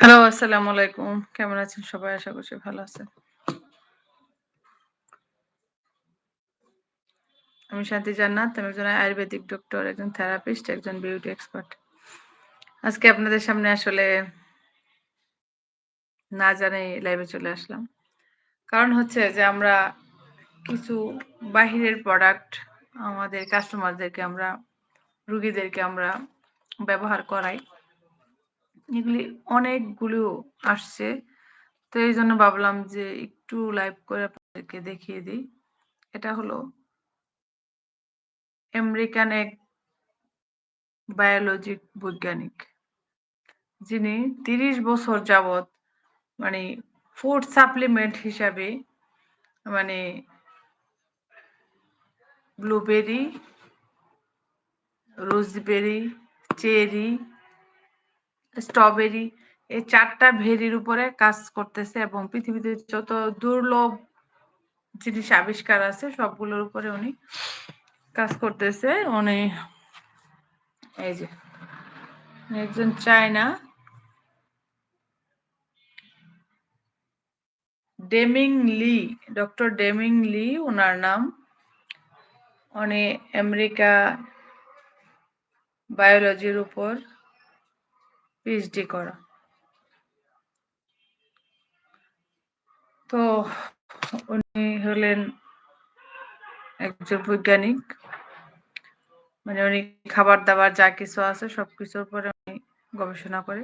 Hello, আসসালামু আলাইকুম। কেমন আছেন সবাই? আশা করছি ভালো আছেন। আমি শান্তি জান্নাত। আমি একজন আয়ুর্বেদিক ডক্টর, একজন থেরাপিস্ট, একজন বিউটি এক্সপার্ট। আজকে আপনাদের সামনে আসলে না জানাই লাইভে চলে আসলাম। কারণ হচ্ছে যে আমরা কিছু বাহিরের প্রোডাক্ট আমাদের কাস্টমারদেরকে আমরা রুগীদেরকে আমরা ব্যবহার করাই। এগুলি অনেকগুলো আসছে। তো এই জন্য ভাবলাম যে একটু লাইভ করে আপনাদেরকে দেখিয়ে দিই। এটা হলো আমেরিকান এক বায়োলজিক বৈজ্ঞানিক। যিনি ৩০ বছর যাবৎ মানে ফুড সাপ্লিমেন্ট হিসাবে মানে ব্লুবেরি, রোজবেরি, চেরি, স্ট্রবেরি এই চারটা ভেরির উপরে কাজ করতেছে এবং পৃথিবীতে যত দুর্লভ জিনিস আবিষ্কার আছে সবগুলোর উপরে উনি কাজ করতেছে। উনি এই যে একজন China Deming Li, doctor Deming Li ওনার নাম। উনি আমেরিকা বায়োলজির উপর পিএইচডি করা। তো উনি হলেন একজন বৈজ্ঞানিক। মানে উনি খাবার-দাবার যা কিছু আছে সবকিছুর উপরে উনি গবেষণা করে।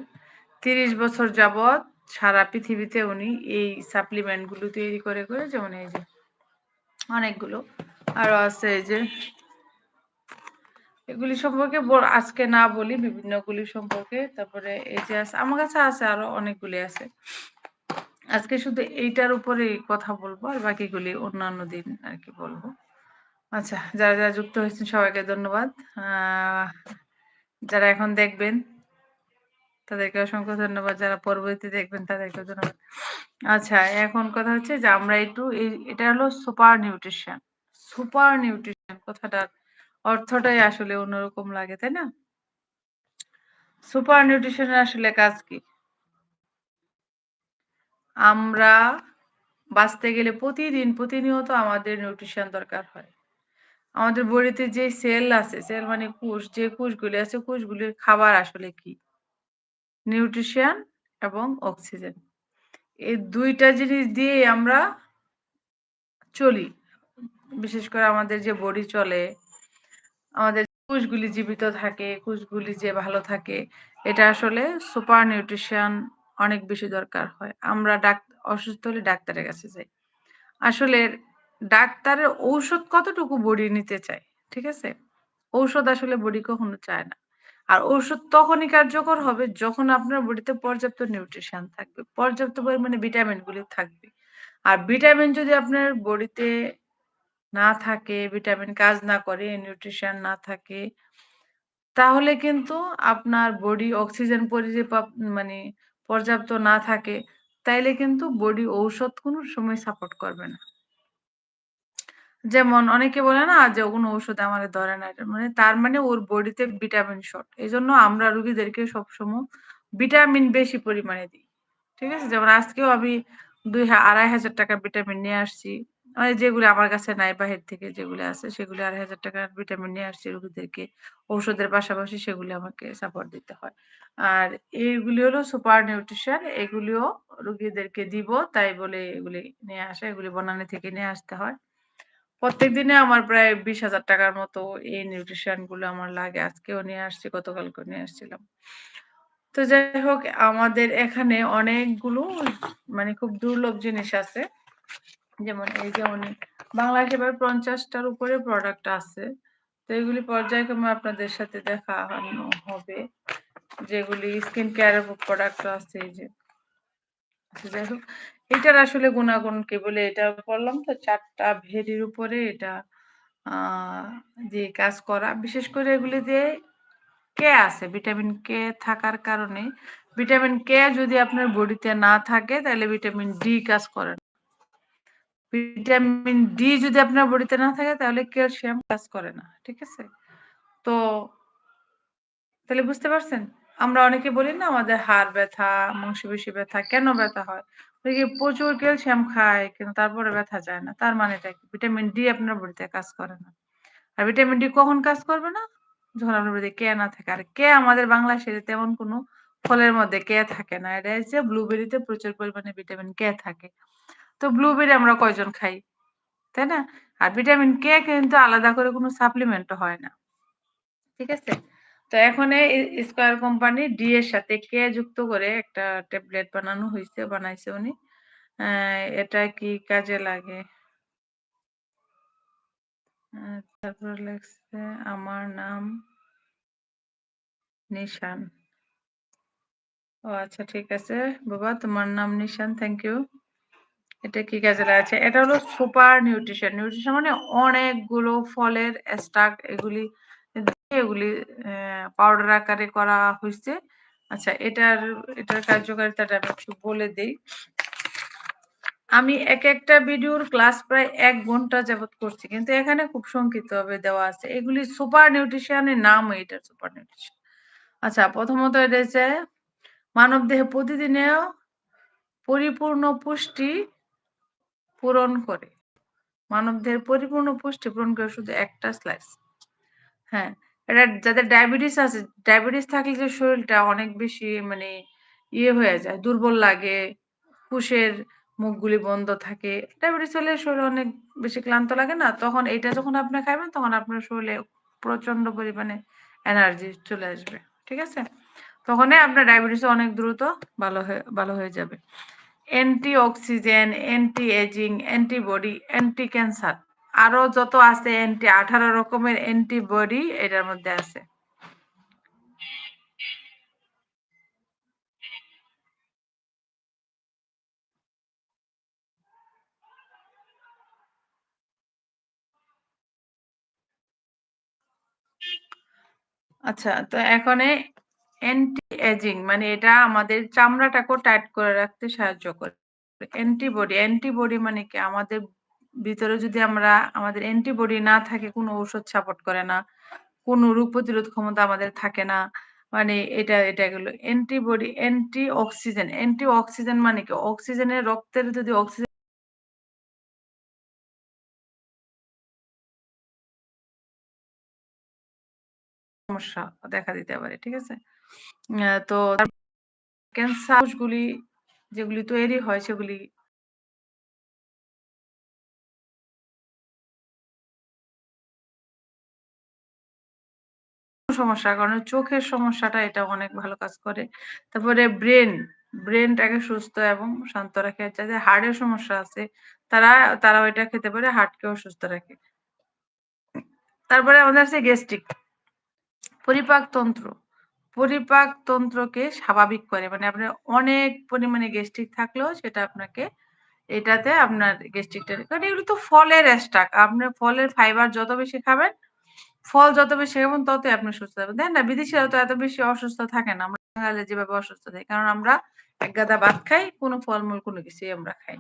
৩০ বছর যাবৎ সারা পৃথিবীতে উনি এই সাপ্লিমেন্টগুলো তৈরি করে, করে যেমন এই যে অনেকগুলো। আরও আছে এই যে এগুলি সম্পর্কে আজকে না বলি বিভিন্নগুলি সম্পর্কে। তারপরে এই যে আছে আমার কাছে আছে আরও অনেকগুলি আছে। আজকে শুধু এইটার উপরেই কথা বলব আর বাকিগুলি অন্যান্য দিন আর কি বলব। আচ্ছা যারা, যারা যুক্ত হয়েছেন সবাইকে ধন্যবাদ। যারা এখন দেখবেন তাদেরকে অসংখ্য ধন্যবাদ। যারা পরবর্তীতে দেখবেন তাদেরকেও ধন্যবাদ। আচ্ছা এখন কথা হচ্ছে যে আমরা একটু এটা হলো সুপার নিউট্রিশন। সুপার নিউট্রিশন কথাটার অর্থটাই আসলে অন্যরকম লাগে, তাই না? সুপার নিউট্রিশন আসলে কাজ কি? আমরা বাঁচতে গেলে প্রতিদিন প্রতিনিয়ত আমাদের নিউট্রিশন দরকার হয়। আমাদের বডিতে যে সেল আছে, সেল মানে কোষ, যে কোষগুলি আছে কোষগুলির খাবার আসলে কি? নিউট্রিশন এবং অক্সিজেন। এই দুইটা জিনিস দিয়েই আমরা চলি। বিশেষ করে আমাদের যে বডি চলে, আমাদের কোষগুলি জীবিত থাকে, কোষগুলি যে ভালো থাকে, এটা আসলে সুপার নিউট্রিশন অনেক বেশি দরকার হয়। আমরা ডাক অসুস্থ হলে ডাক্তারের কাছে যাই। আসলে ডাক্তারের ঔষধ কতটুকু বডি নিতে চায়, ঠিক আছে? ঔষধ আসলে বডি কখনো চায় না। আর ঔষধ তখনই কার্যকর হবে যখন আপনার বডিতে পর্যাপ্ত নিউট্রিশন থাকবে। পর্যাপ্ত পরিমাণে ভিটামিন গুলি থাকবে। আর ভিটামিন যদি আপনার বডিতে না থাকে, ভিটামিন কাজ না করে, নিউট্রিশন না থাকে তাহলে কিন্তু আপনার বডি অক্সিজেন পরিপাক মানে পর্যাপ্ত না থাকে, তাইলে কিন্তু বডি ঔষধ কোনো সময় সাপোর্ট করবে না। যেমন অনেকে বলে না যে কোনো ঔষধ আমাদের ধরে না। মানে তার মানে ওর বডিতে ভিটামিন শর্ট। এই জন্য আমরা রুগীদেরকে সবসময় ভিটামিন বেশি পরিমাণে দিই। ঠিক আছে? যেমন আজকেও আমি ২ হা ৳২,৫০০ ভিটামিন নিয়ে আসছি। মানে যেগুলো আমার কাছে নাই বাহির থেকে যেগুলো আছে সেগুলো ৳২,৫০০ ভিটামিন নিয়ে আসছি রোগীদেরকে। ঔষধের পাশাপাশি সেগুলি আমাকে সাপোর্ট দিতে হয়। আর এইগুলি হলো সুপার নিউট্রিশন এগুলিও রোগীদেরকে দিব তাই বলে এগুলি নিয়ে আসা। এগুলি বনানি থেকে নিয়ে আসতে হয়। প্রত্যেক দিনে আমার প্রায় বিশ হাজার টাকার মতো এই নিউট্রিশনগুলো আমার লাগে। আজকেও নিয়ে আসছি, গতকালকেও নিয়ে আসছিলাম। তো যাই হোক আমাদের এখানে অনেকগুলো মানে খুব দুর্লভ জিনিস আছে। যেমন এই যে অনেক বাংলাদেশে প্রায় ৫০ টার উপরে প্রোডাক্ট আছে। তো এগুলি পর্যায়ক্রমে আপনাদের সাথে দেখানো হবে। যেগুলি স্কিন কেয়ারের প্রোডাক্ট আছে এই যে। আচ্ছা যাই হোক, এটার আসলে গুণাগুণ কি বলে এটা বললাম তো, চারটা ভেরির উপরে এটা দিয়ে কাজ করা। বিশেষ করে এগুলি দিয়ে কে আছে ভিটামিন কে থাকার কারণে ভিটামিন কে যদি আপনার বডিতে না থাকে, তাহলে ভিটামিন ডি কাজ করে। ভিটামিন ডি যদি আপনার বডিতে না থাকে তাহলে ক্যালসিয়াম কাজ করে না। ঠিক আছে? তো তাহলে বুঝতে পারছেন? আমরা অনেকে বলি না আমাদের হাড় ব্যথা, মাংসপেশি ব্যথা কেন ব্যথা হয়? প্রচুর ক্যালসিয়াম খায় কিন্তু তারপরে ব্যথা যায় না। তার মানেটা কি? ভিটামিন ডি আপনার বডিতে কাজ করে না। আর ভিটামিন ডি কখন কাজ করবে না? যখন আপনার বডিতে কে না থাকে। আর কে আমাদের বাংলাদেশে তেমন কোনো ফলের মধ্যে কে থাকে না। এটা হচ্ছে ব্লুবেরিতে প্রচুর পরিমাণে ভিটামিন কে থাকে। তো ব্লুবেরি আমরা কয়জন খাই? তাই না? আর ভিটামিন কে কিন্তু আলাদা করে কোনো সাপ্লিমেন্ট হয় না। ঠিক আছে? তো এখন স্কয়ার কোম্পানি ডি এর সাথে কে যুক্ত করে একটা ট্যাবলেট বানানো হয়েছে বানাইছে উনি। এটা কি কাজে লাগে? তারপরে লেখছে, আমার নাম নিশান। ও আচ্ছা ঠিক আছে। বাবা, তোমার নাম নিশান। Thank you. এটা কি কাজে লাগাচ্ছে? এটা হলো সুপার নিউট্রিশন। নিউট্রিশন মানে অনেকগুলো ফলের স্টাক, এগুলি এগুলি পাউডার আকারে করা হয়েছে আচ্ছা এটার এটার কার্যকারিতাটা আমি একটু বলে দেই। আমি একেকটা ভিডিওর ক্লাস প্রায় এক ঘণ্টা যাবত করছি। কিন্তু এখানে খুব সংক্ষিপ্তভাবে দেওয়া আছে। এগুলি সুপার নিউট্রিশন এর নামই এটা, সুপার নিউট্রিশন। আচ্ছা প্রথমত এটা হচ্ছে মানবদেহে প্রতিদিনেও পরিপূর্ণ পুষ্টি পূরণ করে। মানবদেহের পরিপূর্ণ পুষ্টি পূরণ করে শুধু একটা স্লাইস। হ্যাঁ, এটা যাদের ডায়াবেটিস আছে, ডায়াবেটিস থাকলে যে শরীরটা অনেক বেশি মানে ইয়ে হয়ে যায়, দুর্বল লাগে, কোষের মুখগুলি বন্ধ থাকে। ডায়াবেটিস হলে শরীরে অনেক বেশি ক্লান্ত লাগে না? তখন এটা যখন আপনি খাবেন তখন আপনার শরীরে প্রচণ্ড পরিমাণে এনার্জি চলে আসবে। ঠিক আছে? তখনই আপনার ডায়াবেটিস অনেক দ্রুত ভালো হয়ে ভালো হয়ে যাবে। Anti oxygen, anti ageing, antibody, anti cancer আরও যত আছে অ্যান্টি ১৮ রকমের অ্যান্টিবডি এটার মধ্যে আছে। আচ্ছা তো এখনে অ্যান্টি এজিং মানে এটা আমাদের চামড়াটাকেও টাইট করে রাখতে সাহায্য করে। অ্যান্টিবডি, অ্যান্টিবডি মানে কি আমাদের ভিতরে যদি আমরা আমাদের অ্যান্টিবডি না থাকে কোনো ঔষধ সাপোর্ট করে না। কোনো রোগ প্রতিরোধ ক্ষমতা আমাদের থাকে না। মানে এটা এটা গেল antibody, anti oxygen, anti oxygen মানে কি? অক্সিজেনের রক্তের যদি অক্সিজেন সমস্যা দেখা দিতে পারে। ঠিক আছে? তো ক্যান্সার কোষগুলি যেগুলি তৈরি হয় সেগুলি সমস্যার কারণে চোখের সমস্যাটা এটা অনেক ভালো কাজ করে। তারপরে ব্রেন, ব্রেনটাকে সুস্থ এবং শান্ত রাখে। যাদের হার্টের সমস্যা আছে তারা তারাও এটা খেতে পারে হার্টকেও সুস্থ রাখে। তারপরে আমাদের আছে গ্যাস্ট্রিক। পরিপাকতন্ত্র। পরিপাকতন্ত্রকে স্বাভাবিক করে। মানে আপনার অনেক পরিমাণে গ্যাস্ট্রিক থাকলেও সেটা আপনাকে এটাতে আপনার গ্যাস্ট্রিকটা কারণ এগুলো তো ফলের স্টাক। আপনার ফলের ফাইবার যত বেশি খাবেন, ফল যত বেশি খাবেন ততই আপনি সুস্থ থাকবেন। দেখেন না বিদেশিরা তো এত বেশি অসুস্থ থাকে না। আমরা বাঙালিরা যেভাবে অসুস্থ থাকি। কারণ আমরা এক গাদা ভাত খাই, কোনো ফলমূল কোনো কিছুই আমরা খাই।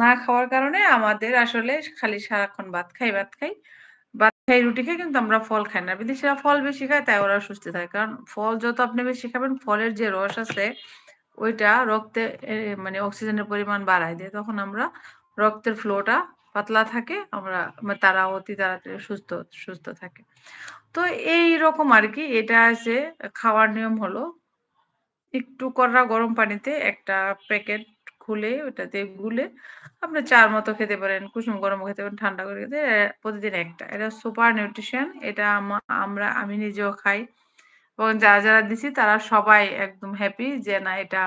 না খাওয়ার কারণে আমাদের আসলে খালি সারাক্ষণ ভাত খাই, ভাত খাই। ভাত খাই, রুটি খাই কিন্তু আমরা ফল খাই না। বিদেশিরা ফল বেশি খায় তাই ওরা সুস্থ থাকে। কারণ ফল যত আপনি বেশি খাবেন ফলের যে রস আছে ওইটা রক্তে মানে অক্সিজেনের পরিমাণ বাড়ায় দেয়। তখন আমরা রক্তের ফ্লোটা পাতলা থাকে। আমরা মা তারা অতি তাড়াতাড়ি সুস্থ সুস্থ থাকে। তো এই রকম আর কি এটা আছে খাওয়ার নিয়ম হলো একটু কড়া গরম পানিতে একটা প্যাকেট খুলে ওটাতে গুলে আপনি চা'র মতো খেতে পারেন, কুসুম গরম খেতে পারেন, ঠান্ডা করে খেতে প্রতিদিন একটা। এটা সুপার নিউট্রিশন এটা আমা আমরা আমি নিজেও খাই। এবং যারা, যারা দিছি তারা সবাই একদম হ্যাপি যে না এটা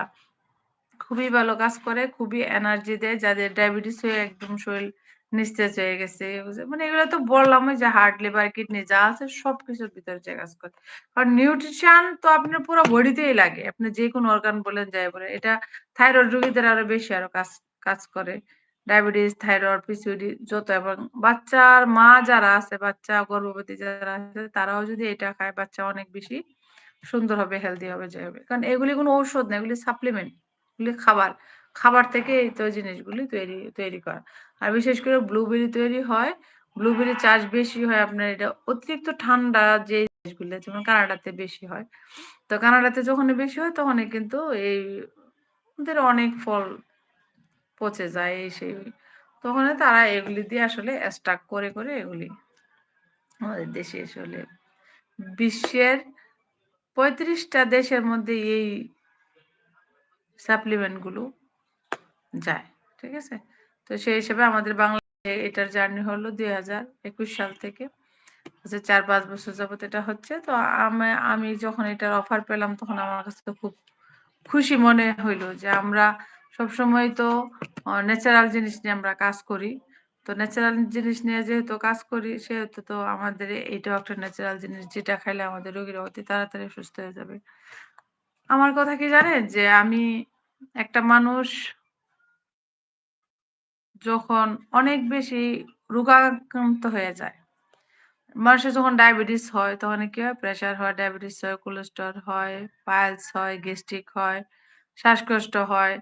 খুবই ভালো কাজ করে, খুবই এনার্জি দেয়। যাদের ডায়াবেটিস হয়ে একদম শরীর নিস্তেজ হয়ে গেছে। মানে এগুলো তো বললামই যে হার্ট, লিভার, কিডনি যা আছে সবকিছুর ভিতরে যে কাজ করে। কারণ নিউট্রিশন তো আপনার পুরো বডিতেই লাগে। আপনি যেকোনো অর্গান বলেন, যাই বলেন। এটা থাইরয়েড রোগীদের আরও বেশি আরও কাজ কাজ করে। ডায়াবেটিস, থাইরয়েড, পিসিওডি যত এবং বাচ্চার মা যারা আছে, বাচ্চা গর্ভবতী যারা আছে তারাও যদি এটা খায় বাচ্চা অনেক বেশি সুন্দর হবে, হেলদি হবে, জয় হবে। কারণ এগুলি কোনো ঔষধ না, এগুলি সাপ্লিমেন্ট। এগুলি খাবার। খাবার থেকে এই তো জিনিসগুলি তৈরি তৈরি করা। আর বিশেষ করে ব্লুবেরি তৈরি হয় ব্লুবেরি চাষ বেশি হয় আপনার এটা অতিরিক্ত ঠান্ডা যে দেশগুলো যেমন কানাডাতে বেশি হয়। তো কানাডাতে যখন বেশি হয় তখনই কিন্তু এই ওদের অনেক ফল পচে যায় এই সেই। তখন তারা এগুলি দিয়ে আসলে স্টক করে, করে এগুলি আমাদের দেশে আসলে বিশ্বের পঁয়ত্রিশটা দেশের মধ্যে এই সাপ্লিমেন্টগুলো যায়। ঠিক আছে? তো সেই হিসেবে আমাদের বাংলাদেশে এটার জার্নি হলো ২০২১ সাল থেকে। যে ৪-৫ বছর যাবত এটা হচ্ছে। তো আমে, আমি যখন এটার অফার পেলাম, তখন আমার কাছে তো খুব খুশি মনে হইল যে আমরা সবসময় তো ন্যাচারাল জিনিস নিয়ে আমরা কাজ করি। তো ন্যাচারাল জিনিস নিয়ে যেহেতু কাজ করি, সেহেতু তো আমাদের এটাও একটা ন্যাচারাল জিনিস, যেটা খাইলে আমাদের রোগীরা অতি তাড়াতাড়ি সুস্থ হয়ে যাবে। আমার কথা কি জানেন? যে আমি একটা মানুষ যখন অনেক বেশি রোগাক্রান্ত হয়ে যায়। মানুষের যখন ডায়াবেটিস হয় তখন কি হয়? প্রেশার হয়, ডায়াবেটিস হয়, কোলেস্টেরল হয়, পাইলস হয়, গ্যাস্ট্রিক হয়, শ্বাসকষ্ট হয়,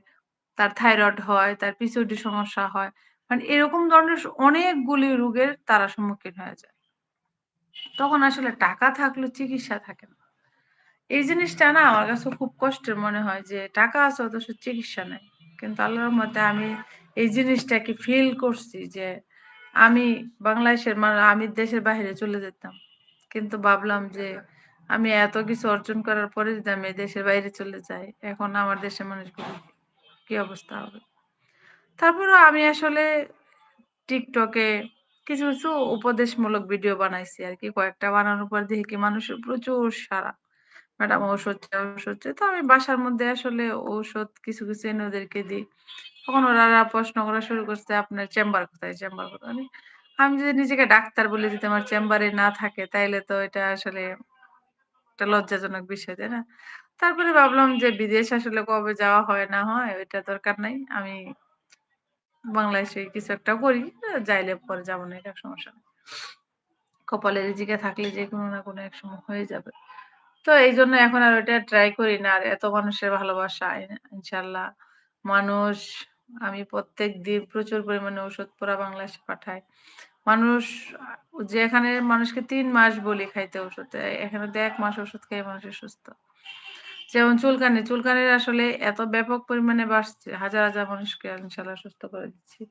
তার থাইরয়েড হয়, তার পিসিওডি সমস্যা হয়। মানে এরকম ধরনের অনেকগুলি রোগের তারা সম্মুখীন হয়ে যায়। তখন আসলে টাকা থাকলেও চিকিৎসা থাকে না। এই জিনিসটা না আমার কাছে খুব কষ্টের মনে হয় যে টাকা আছে অথচ চিকিৎসা নেই কিন্তু আল্লাহর রহমতে আমি এই জিনিসটাকে ফিল করছি যে আমি বাংলাদেশের মানে আমি দেশের বাইরে চলে যেতাম। কিন্তু ভাবলাম যে আমি এত কিছু অর্জন করার পরে যদি আমি দেশের বাইরে চলে যাই, এখন আমার দেশের মানুষগুলো কি অবস্থা হবে? তারপরেও আমি আসলে টিকটকে কিছু, কিছু উপদেশমূলক ভিডিও বানাইছি আর কি কয়েকটা বানানোর পর দেখি কি মানুষের প্রচুর সাড়া। ম্যাডাম ঔষধ চাই, ঔষধ চাই। তো আমি বাসার মধ্যে আসলে ঔষধ কিছু, কিছু এনে ওদেরকে দিই। তখন ওরা প্রশ্ন করা শুরু করছে, "আপনার চেম্বার কোথায়? চেম্বার কোথায়?" আমি যদি নিজেকে ডাক্তার বলি যদি আমার চেম্বারে না থাকে তাইলে তো এটা আসলে একটা লজ্জাজনক বিষয়, তাই না? তারপরে ভাবলাম যে বিদেশ আসলে কবে যাওয়া হয় না হয় ওইটা দরকার নাই। আমি বাংলাদেশে কিছু একটা করি। যাইলে পরে যাব না এটা সমস্যা নাই। কপালে রিজিকে থাকলে যে কোনো না কোনো এক সময় হয়ে যাবে। তো এই জন্য এখন আর ওইটা ট্রাই করি না। আর এত মানুষের ভালোবাসা ইনশাল্লাহ মানুষ আমি প্রত্যেক দিন প্রচুর পরিমাণে ওষুধ পুরা বাংলাদেশে পাঠাই। মানুষ আ যেখানে মানুষকে তিন মাস বলি খাইতে ওষুধ, এখানে তো ১ মাস ওষুধ খেয়ে মানুষ সুস্থ। যেমন চুলকানি, চুলকানির আসলে এত ব্যাপক পরিমাণে বাড়ছে। হাজার, হাজার মানুষকে ইনশাল্লাহ সুস্থ করে দিচ্ছি।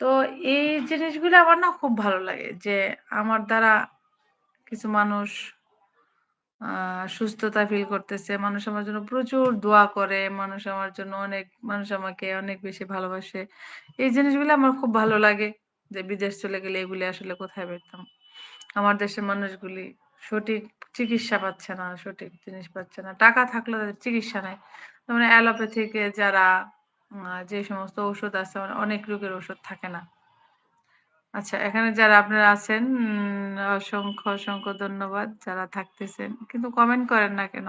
তো এই জিনিসগুলো আমার না খুব ভালো লাগে যে আমার দ্বারা কিছু মানুষ সুস্থতা ফিল করতেছে। মানুষ আমার জন্য প্রচুর দোয়া করে। মানুষ আমার জন্য অনেক মানুষ আমাকে অনেক বেশি ভালোবাসে। এই জিনিসগুলো আমার খুব ভালো লাগে যে বিদেশ চলে গেলে এগুলি আসলে কোথায় পেতাম। আমার দেশের মানুষগুলি সঠিক চিকিৎসা পাচ্ছে না, সঠিক জিনিস পাচ্ছে না। টাকা থাকলে তাদের চিকিৎসা নাই। যেমন অ্যালোপ্যাথিক যারা যে সমস্ত ঔষধ আছে অনেক রোগের ওষুধ থাকে না। আচ্ছা এখানে যারা আপনারা আছেন অসংখ্য, অসংখ্য ধন্যবাদ যারা থাকতেছেন। কিন্তু কমেন্ট করেন না কেন?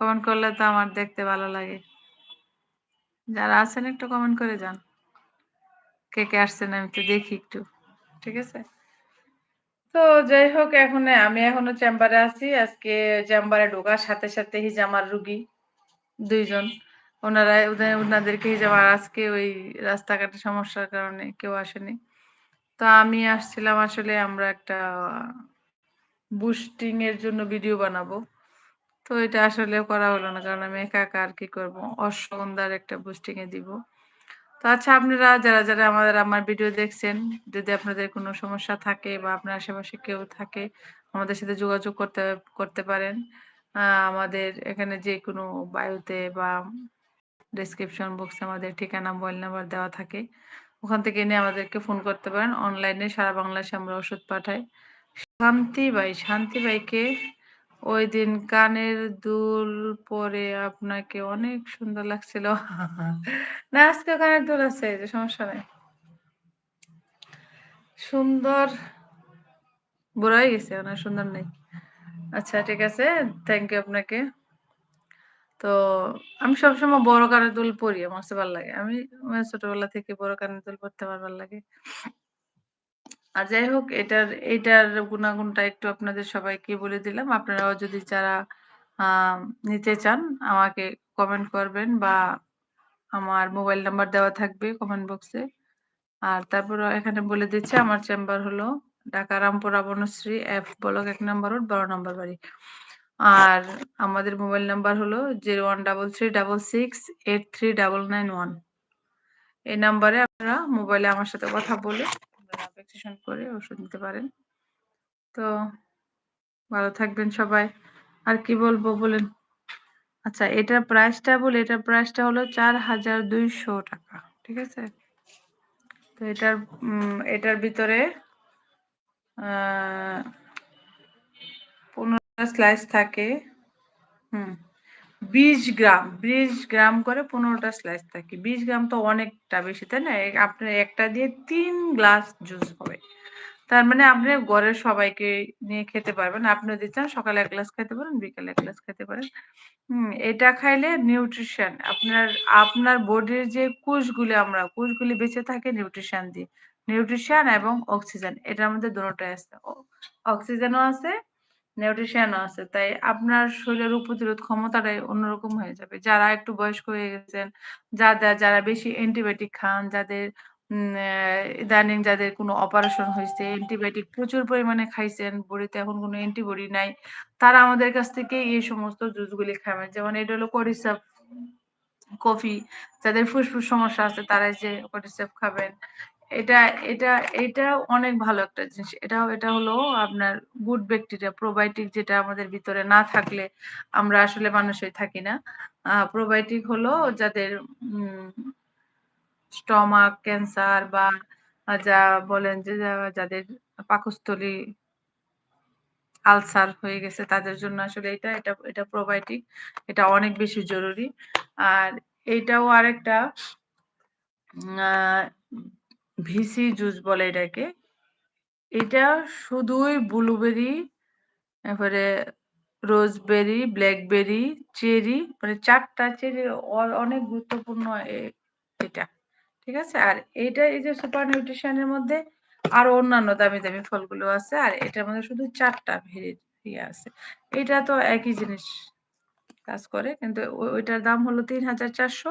কমেন্ট করলে তো আমার দেখতে ভালো লাগে। যারা আছেন একটু কমেন্ট করে যান। কে, কে আসছেন আমি তো দেখি একটু। ঠিক আছে? তো যাই হোক এখন আমি এখনও চেম্বারে আছি। আজকে চেম্বারে ঢোকার সাথে, সাথে হিজামার রুগী ২ জন। উনারা উদা উনাদেরকে হিজামা আর আজকে ওই রাস্তাঘাটে সমস্যার কারণে কেউ আসেনি। তো আমি আসছিলাম আসলে আমরা একটা বুস্টিং এর জন্য ভিডিও বানাবো। তো এটা আসলে করা হলো না। কারণ আমি একা, একা আর কি করব? অশ্বগন্ধার একটা বুস্টিং এ দিব। তো আচ্ছা আপনারা যারা, যারা আমাদের আমার ভিডিও দেখছেন, যদি আপনাদের কোনো সমস্যা থাকে বা আপনার আশেপাশে কেউ থাকে, আমাদের সাথে যোগাযোগ করতে করতে পারেন। আমাদের এখানে যেকোনো বায়োতে বা ডেসক্রিপশন বক্সে আমাদের ঠিকানা, মোবাইল নাম্বার দেওয়া থাকে। ওখান থেকে এনে আমাদেরকে ফোন করতে পারেন। অনলাইনে সারা বাংলাদেশে আমরা ওষুধ পাঠাই। শান্তি ভাই, শান্তি ভাইকে ঐদিন কানের দুল পরে আপনাকে অনেক সুন্দর লাগছিল। না আজকে কানের দুল আছে যে সমস্যা নাই। সুন্দর বুড়া হয়ে গেছি আর সুন্দর নেই আচ্ছা ঠিক আছে। থ্যাংক ইউ আপনাকে। তো আমি সবসময় বড় কানের দুল পরি। আমার ভালো লাগে। আমি মানে ছোটবেলা থেকে বড় কানের দুল পরতে আমার ভালো লাগে। আর যাই হোক, এটার এটার গুণাগুণটা একটু আপনাদের সবাইকে বলে দিলাম। আপনারাও যদি যারা নিতে চান, আমাকে কমেন্ট করবেন বা আমার মোবাইল নাম্বার দেওয়া থাকবে কমেন্ট বক্সে। আর তারপরে এখানে বলে দিচ্ছি, আমার চেম্বার হলো ঢাকা রামপুরা বনশ্রী এফ ব্লক এক নম্বর রোড, বারো নম্বর বাড়ি আর আমাদের মোবাইল নাম্বার হলো zero one double three double six eight three double nine one. এই নাম্বারে আপনারা মোবাইলে আমার সাথে কথা বলে প্রেসক্রিপশন করে ওষুধ নিতে পারেন। তো ভালো থাকবেন সবাই। আর কি বলব বলেন? আচ্ছা এটার প্রাইসটা বলে, এটার প্রাইসটা হলো চার হাজার দুইশো টাকা, ঠিক আছে? তো এটার এটার ভিতরে স্লাইস থাকে, হুম, বিশ গ্রাম বিশ গ্রাম করে পনেরোটা স্লাইস থাকে। বিশ গ্রাম তো অনেকটা বেশি, তাই না? আপনার একটা দিয়ে তিন গ্লাস জুস হবে। তার মানে আপনি ঘরের সবাইকে নিয়ে খেতে পারবেন। আপনি যদি চান, সকালে এক গ্লাস খেতে পারেন, বিকালে এক গ্লাস খেতে পারেন। হুম, এটা খাইলে নিউট্রিশন আপনার আপনার বডির যে কোষগুলি আমরা, কোষগুলি বেঁচে থাকে নিউট্রিশন দিয়ে। নিউট্রিশন এবং অক্সিজেন এটার মধ্যে দুটোটাই আছে। অক্সিজেনও আছে নিউট্রিশনও আছে, তাই আপনার শরীরের রোগ প্রতিরোধ ক্ষমতাটাই অন্যরকম হয়ে যাবে। যারা একটু বয়স্ক হয়ে গেছেন, যাদের, যারা বেশি অ্যান্টিবায়োটিক খান, যাদের ইদানিং যাদের কোনো অপারেশন হয়েছে অ্যান্টিবায়োটিক প্রচুর পরিমাণে খাইছেন, বডিতে এখন কোনো অ্যান্টিবডি নাই, তারা আমাদের কাছ থেকে এই সমস্ত জুসগুলি খাবেন। যেমন এটা হলো করিসাপ কফি যাদের ফুসফুস সমস্যা আছে তারা যে করিসাপ খাবেন। এটা এটা এটা অনেক ভালো একটা জিনিস। এটা এটা হলো আপনার গুড ব্যাকটেরিয়া প্রোবায়োটিক যেটা আমাদের ভিতরে না থাকলে আমরা আসলে মানুষই থাকি না। প্রোবায়োটিক হলো যাদের স্টমাক ক্যান্সার বা যা বলেন যে যাদের পাকস্থলী আলসার হয়ে গেছে, তাদের জন্য আসলে এটা এটা এটা প্রোবায়োটিক এটা অনেক বেশি জরুরি। আর এইটাও আরেকটা ভিসি জুস বলে এটাকে। এটা শুধুই ব্লুবেরি তারপরে রোজবেরি, ব্ল্যাকবেরি, চেরি মানে চারটা চেরি অনেক গুরুত্বপূর্ণ এটা, ঠিক আছে? আর এটা এই যে সুপার নিউট্রিশনের মধ্যে আরও অন্যান্য দামি দামি ফলগুলো আছে, আর এটার মধ্যে শুধু চারটা ভেরি ইয়ে আছে। এটা তো একই জিনিস কাজ করে, কিন্তু ওইটার দাম হলো তিন হাজার চারশো,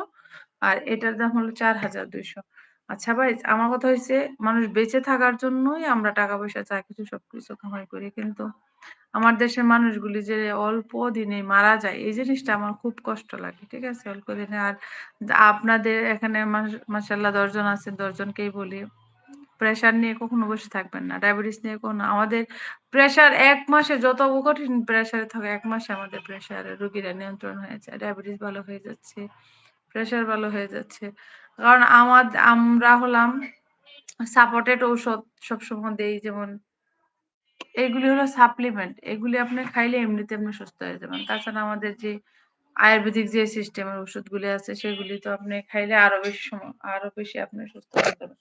আর এটার দাম হলো চার হাজার দুইশো। আচ্ছা ভাই, আমার কথা হয়েছে মানুষ বেঁচে থাকার জন্যই আমরা টাকা পয়সা যা কিছু সবকিছু কামাই করি। কিন্তু আমার দেশের মানুষগুলি যে অল্প দিনে মারা যায়, এই জিনিসটা আমার খুব কষ্ট লাগে, ঠিক আছে? অল্প দিনে আর আপনাদের এখানে মাসাল্লাহ দশজন আছে দশজনকেই বলি। প্রেশার নিয়ে কখনো বসে থাকবেন না, ডায়াবেটিস নিয়ে কখনো আমাদের প্রেশার এক মাসে যত কঠিন প্রেশারে থাকে, এক মাসে আমাদের প্রেশার রুগীরা নিয়ন্ত্রণ হয়ে যায়, ডায়াবেটিস ভালো হয়ে যাচ্ছে, প্রেশার ভালো হয়ে যাচ্ছে। কারণ আমার, আমরা হলাম সাপোর্টেড ঔষধ সবসময় দেই, যেমন এগুলি হলো সাপ্লিমেন্ট এগুলি আপনি খাইলে এমনিতে আপনি সুস্থ হয়ে যাবেন। তাছাড়া আমাদের যে আয়ুর্বেদিক যে সিস্টেমের ওষুধগুলি আছে, সেগুলি তো আপনি খাইলে আরও বেশি সময় আরও বেশি আপনি সুস্থ হয়ে যাবেন।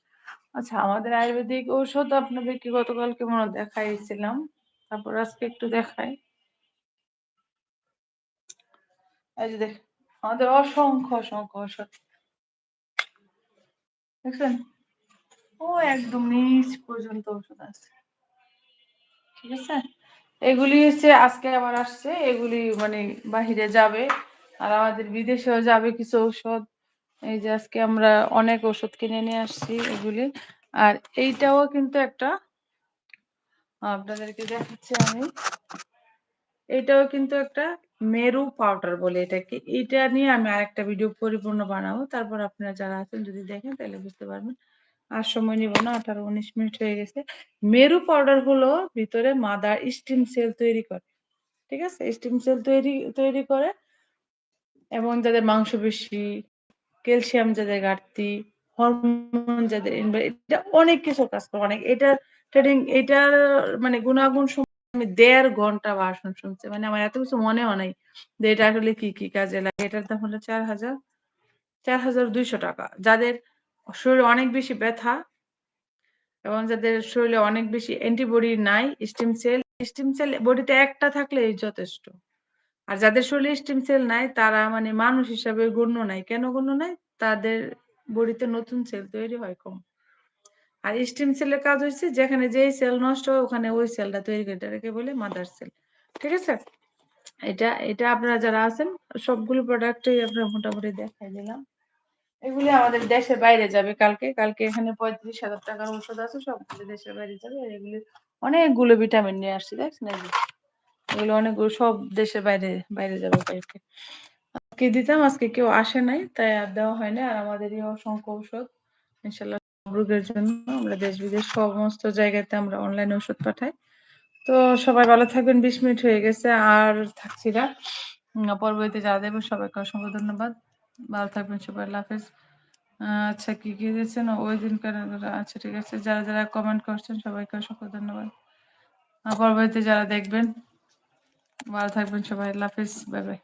আচ্ছা আমাদের আয়ুর্বেদিক ঔষধ আপনাদেরকে গতকালকে মনে দেখাইছিলাম, তারপর আজকে একটু দেখাই। আমাদের অসংখ্য অসংখ্য ঔষধ। দেখছেন? ও একদম নিচ পর্যন্ত ওষুধ আছে। ঠিক আছে? এগুলি হচ্ছে আজকে আবার আসছে, এগুলি মানে বাহিরে যাবে, আর আমাদের বিদেশেও যাবে কিছু ঔষধ। এই যে আজকে আমরা অনেক ওষুধ কিনে নিয়ে আসছি এগুলি। আর এইটাও কিন্তু একটা, আপনাদেরকে দেখাচ্ছি আমি। এটাও কিন্তু একটা মেরু পাউডার বলে এটাকে, এটা নিয়ে আমি আরেকটা ভিডিও পরিপূর্ণ বানাবো। তারপর আপনারা যারা আছেন, যদি দেখেন, তাহলে বুঝতে পারবেন। আর সময় নিব না, আঠারো উনিশ মিনিট হয়ে গেছে। মেরু পাউডার হলো ভিতরে মাদার স্টিম সেল তৈরি করে। ঠিক আছে? স্টিম সেল তৈরি তৈরি করে। এবং যাদের মাংসপেশি ক্যালসিয়াম যাদের ঘাটতি, হরমোন যাদের এটা অনেক কিছু কাজ করে। অনেক এটা ট্রেডিং এটার মানে গুণাগুণ আমি দেড় ঘণ্টা ভাষণ শুনছি। মানে আমার এত কিছু মনেও নাই যে এটা আসলে কি কি কাজে লাগে। এটার দাম হলো চার হাজার চার হাজার দুইশো টাকা। যাদের শরীরে অনেক বেশি ব্যথা এবং যাদের শরীরে অনেক বেশি অ্যান্টিবডি নাই স্টিম সেল স্টিম সেল বডিতে একটা থাকলেই যথেষ্ট। আর যাদের শরীরে স্টিম সেল নাই, তারা মানে মানুষ হিসাবে গণ্য নাই। কেন গণ্য নাই? তাদের বডিতে নতুন সেল তৈরি হয় কম। আর স্টিম সেলের কাজ হচ্ছে যেখানে যেই সেল নষ্ট হয় ওখানে ওই সেলটা তৈরি করে এটাকে বলে মাদার সেল ঠিক আছে এটা এটা আপনারা যারা আছেন সবগুলো প্রোডাক্টই আপনারা মোটামুটি দেখাই দিলাম এগুলি আমাদের দেশের বাইরে যাবে কালকে। কালকে এখানে ৳৩৫,০০০ ঔষধ আছে সবগুলো দেশের বাইরে যাবে। এগুলি অনেকগুলো ভিটামিন নিয়ে আসছি দেখছেন এগুলো অনেকগুলো সব দেশের বাইরে, বাইরে যাবে কালকে। আজকে দিতাম আজকে কেউ আসে নাই তাই আর দেওয়া হয় নাই। আর আমাদেরই অসংখ্য ঔষধ। ইনশাআল্লাহ সব রোগের জন্য আমরা দেশ-বিদেশ সমস্ত জায়গাতে আমরা অনলাইনে ওষুধ পাঠাই। তো সবাই ভালো থাকবেন ২০ মিনিট হয়ে গেছে আর থাকছি না। পরবর্তীতে যারা দেখবেন সবাইকে অসংখ্য ধন্যবাদ। ভালো থাকবেন সবাই হাফেজ। আচ্ছা কি, কি দিয়েছেন? ওইদিনকার আচ্ছা ঠিক আছে। যারা, যারা কমেন্ট করছেন সবাইকে অসংখ্য ধন্যবাদ। পরবর্তীতে যারা দেখবেন ভালো থাকবেন সবাই। হাফেজ। Bye, bye.